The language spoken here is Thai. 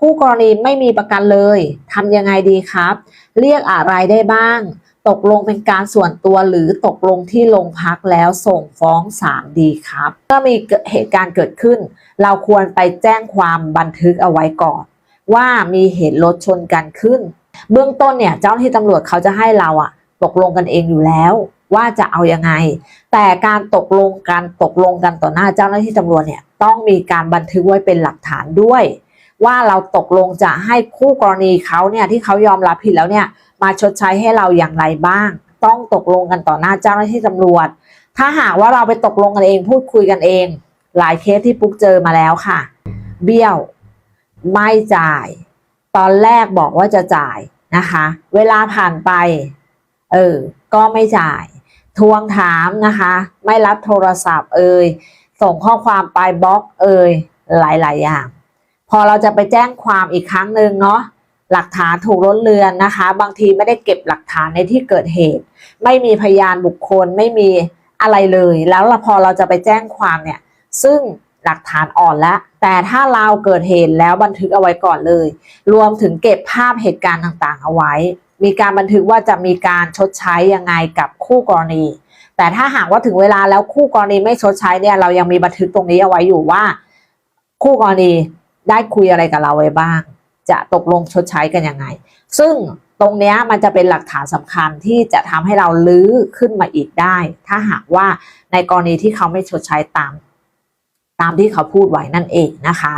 คู่กรณีไม่มีประกันเลยทำยังไงดีครับ เรียกอะไรได้บ้าง ตกลงเป็นการส่วนตัวหรือตกลงที่โรงพักแล้วส่งฟ้องศาลดีครับเมื่อมีเหตุการณ์เกิดขึ้น เราควรไปแจ้งความบันทึกเอาไว้ก่อน ว่ามีเหตุรถชนกันขึ้น เบื้องต้นเนี่ยเจ้าหน้าที่ตำรวจเขาจะให้เราอะตกลงกันเองอยู่แล้วว่าจะเอายังไง แต่การตกลงกันตกลงกันต่อหน้าเจ้าหน้าที่ตำรวจเนี่ยต้องมีการบันทึกไว้เป็นหลักฐานด้วย ว่าเราตกลงจะให้คู่กรณีเขาเนี่ยที่เขายอมรับผิดแล้วเนี่ยมาชดใช้ให้เราอย่างไรบ้าง ต้องตกลงกันต่อหน้าเจ้าหน้าที่ตำรวจ ถ้าหากว่าเราไปตกลงกันเองพูดคุยกันเอง หลายเคสที่ปุ๊กเจอมาแล้วค่ะ เบี้ยวไม่จ่าย ตอนแรกบอกว่าจะจ่ายนะคะ เวลาผ่านไป เออ ก็ไม่จ่าย ทวงถามนะคะ ไม่รับโทรศัพท์เอ่ยส่งข้อความไปบล็อกเอ่ยหลายๆอย่าง พอเราจะไปแจ้งความอีกครั้งหนึ่งเนาะหลักฐานถูกลดเลือนนะคะ บางทีไม่ได้เก็บหลักฐานในที่เกิดเหตุ ไม่มีพยานบุคคลไม่มีอะไรเลย แล้วพอเราจะไปแจ้งความเนี่ย ซึ่งหลักฐานอ่อนแล้วแต่ถ้าเราเกิดเหตุแล้วบันทึกเอาไว้ก่อนเลย รวมถึงเก็บภาพเหตุการณ์ต่างๆ เอาไว้ มีการบันทึกว่าจะมีการชดใช้ยังไงกับคู่กรณี แต่ถ้าหากว่าถึงเวลาแล้วคู่กรณีไม่ชดใช้เนี่ยเรายังมีบันทึกตรงนี้เอาไว้อยู่ว่า คู่กรณี ได้คุยอะไรกับเราไว้บ้าง จะตกลงชดใช้กันยังไง ซึ่งตรงนี้มันจะเป็นหลักฐานสำคัญที่จะทำให้เราลื้อขึ้นมาอีกได้ ถ้าหากว่าในกรณีที่เขาไม่ชดใช้ตาม ตามที่เขาพูดไว้นั่นเองนะคะ